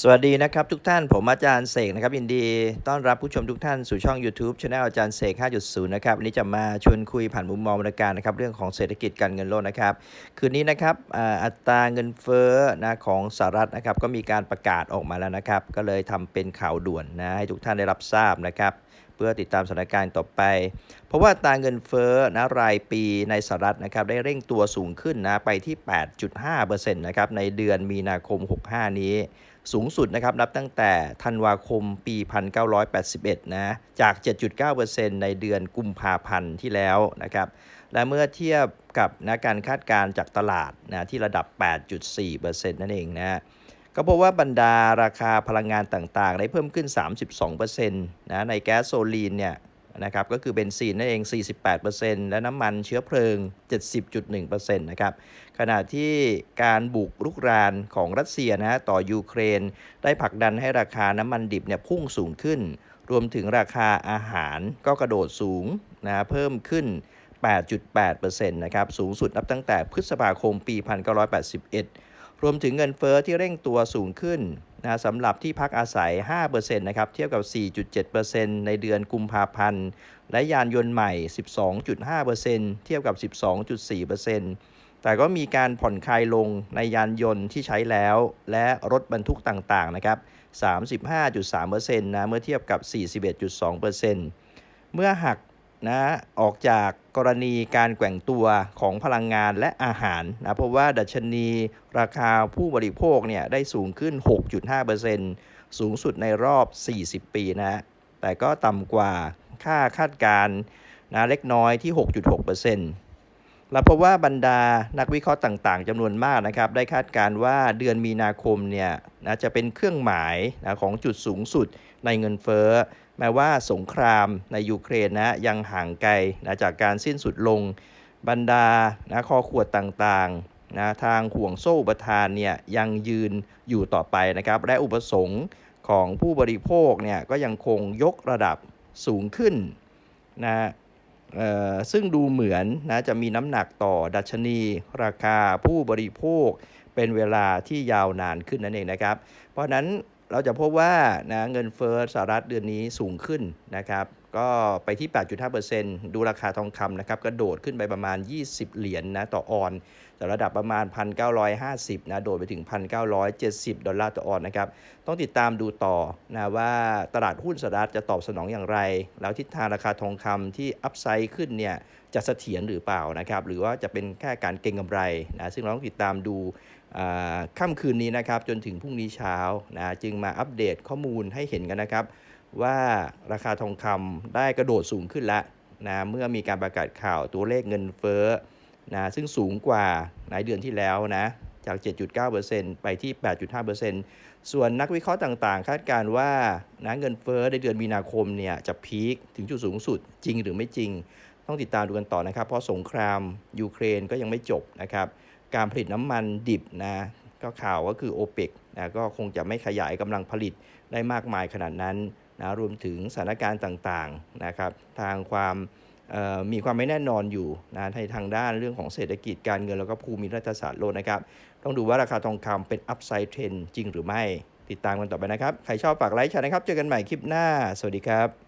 สวัสดีนะครับทุกท่านผมอาจารย์เสกนะครับยินดี ต้อนรับผู้ชมทุกท่านสู่ช่อง YouTube ช anel อาจารย์เสก 5.0 นะครับวันนี้จะมาชวนคุยผ่านมุมมองบรรยการนะครับเรื่องของเศรษฐกิจการเงินโลกนะครับ คืนนี้นะครับอัตราเงินเฟ้อนะของสหรัฐนะครับก็มีการประกาศออกมาแล้วนะครับ ก็เลยทำเป็นข่าวด่วนนะให้ทุกท่านได้รับทราบนะครับ เพื่อติดตามสถานการณ์ต่อไป เพราะว่าตราเงินเฟ้อนะรายปีในสหรัฐนะครับได้เร่งตัวสูงขึ้นนะไปที่ 8.5%นะครับในเดือนมีนาคม 65 นี้ สูงสุดนะครับนับตั้งแต่ธันวาคมปี 1981 นะจาก 7.9%ในเดือนกุมภาพันธ์ที่แล้วนะครับและเมื่อเทียบกับนะการคาดการณ์จากตลาดนะที่ระดับ 8.4%นั่นเองนะ ก็พบว่าบรรดาราคาพลังงานต่างๆ ได้เพิ่มขึ้น 32%นะในแก๊สโซลีนเนี่ยนะครับก็คือเบนซินนั่นเอง 48%และน้ำมันเชื้อเพลิง 70.1%นะครับ ขณะที่การบุกรุกรานของรัสเซียนะฮะต่อยูเครน ได้ผลักดันให้ราคาน้ำมันดิบเนี่ยพุ่งสูงขึ้น รวมถึงราคาอาหารก็กระโดดสูงนะเพิ่มขึ้น 8.8%นะครับ สูงสุดนับตั้งแต่พฤษภาคมปี 1981 รวมถึงเงินเฟอ้อที่เร่งตัวสูงขึ้นนะสำหรับที่พักอาศัย 5%นะครับ เทียบกับ 4.7%ในเดือนกุมภาพันธ์ และยานยนต์ใหม่ 12.5%เทียบกับ 12.4%แต่ก็มีการผ่อนคลายลงในยานยนต์ที่ใช้แล้ว และรถบรรทุกต่างๆ นะครับ 35.3%นะ เมื่อเทียบกับ 41.2%เมื่อหัก นะออกจากกรณีการแกว่งตัวของพลังงานและอาหารนะเพราะว่าดัชนีราคาผู้บริโภคเนี่ยได้สูงขึ้น 6.5%สูงสุดในรอบ 40 ปีนะแต่ก็ต่ำกว่าค่าคาดการณ์นะเล็กน้อยที่ 6.6% เพราะว่าบรรดานักวิเคราะห์ต่าง ๆจำนวนมากนะครับ ได้คาดการณ์ว่าเดือนมีนาคมเนี่ยนะจะเป็นเครื่องหมายนะของจุดสูงสุดในเงินเฟ้อ แม้ว่าสงครามในยูเครนนะยังห่างไกลนะจากการสิ้นสุดลงบรรดานะคอขวดต่างๆนะทางห่วงโซ่อุปทานเนี่ยยังยืนอยู่ต่อไปนะครับ และอุปสงค์ของผู้บริโภคเนี่ยก็ยังคงยกระดับสูงขึ้นนะ ซึ่งดูเหมือนนะจะมีน้ำหนักต่อดัชนี ราคาผู้บริโภค เป็นเวลาที่ยาวนานขึ้นนั่นเองนะครับ เพราะนั้นเราจะพบว่านะเงินเฟ้อสหรัฐเดือนนี้สูงขึ้นนะครับ ก็ไปที่ 8.5%ดูราคาทองคำนะครับก็โดดขึ้นไปประมาณ 20 เหรียญนนะต่อออนแต่ระดับประมาณ 1,950นะโดดไปถึง 1,970 ดอลลาร์ต่อออนนะครับต้องติดตามดูต่อนะว่าตลาดหุ้นสหรัฐจะตอบสนองอย่างไร แล้วทิศทางราคาทองคำที่อัพไซด์ขึ้นเนี่ยจะเสถียรหรือเปล่านะครับหรือว่าจะเป็นแค่การเก็งกำไรนะซึ่งเราต้องติดตามดูค่ำคืนนี้นะครับจนถึงพรุ่งนี้เช้านะจึงมาอัปเดตข้อมูลให้เห็นกันนะครับ ว่าราคาทองคำได้กระโดดสูงขึ้นแล้วนะเมื่อมีการประกาศข่าวตัวเลขเงินเฟ้อนะซึ่งสูงกว่าในเดือนที่แล้วนะจาก 7.9%ไปที่ 8.5%ส่วนนักวิเคราะห์ต่างๆ คาดการณ์ว่านะเงินเฟ้อในเดือนมีนาคมเนี่ยจะพีคถึงจุดสูงสุดจริงหรือไม่จริง ต้องติดตามดูกันต่อนะครับ เพราะสงครามยูเครนก็ยังไม่จบนะครับ การผลิตน้ำมันดิบนะก็ข่าวก็คือ o p e ปนะก็คงจะไม่ขยายกำลังผลิตได้มากมายขนาดนั้น นะรวมถึงสถานการณ์ต่างๆนะครับทางความมีความไม่แน่นอนอยู่นะในทางด้านเรื่องของเศรษฐกิจการเงินแล้วก็ภูมิรัฐศาสตร์โลกนะครับ ต้องดูว่าราคาทองคำเป็นอัพไซด์เทรนจริงหรือไม่ ติดตามกันต่อไปนะครับ ใครชอบฝากไลค์แชร์นะครับ เจอกันใหม่คลิปหน้า สวัสดีครับ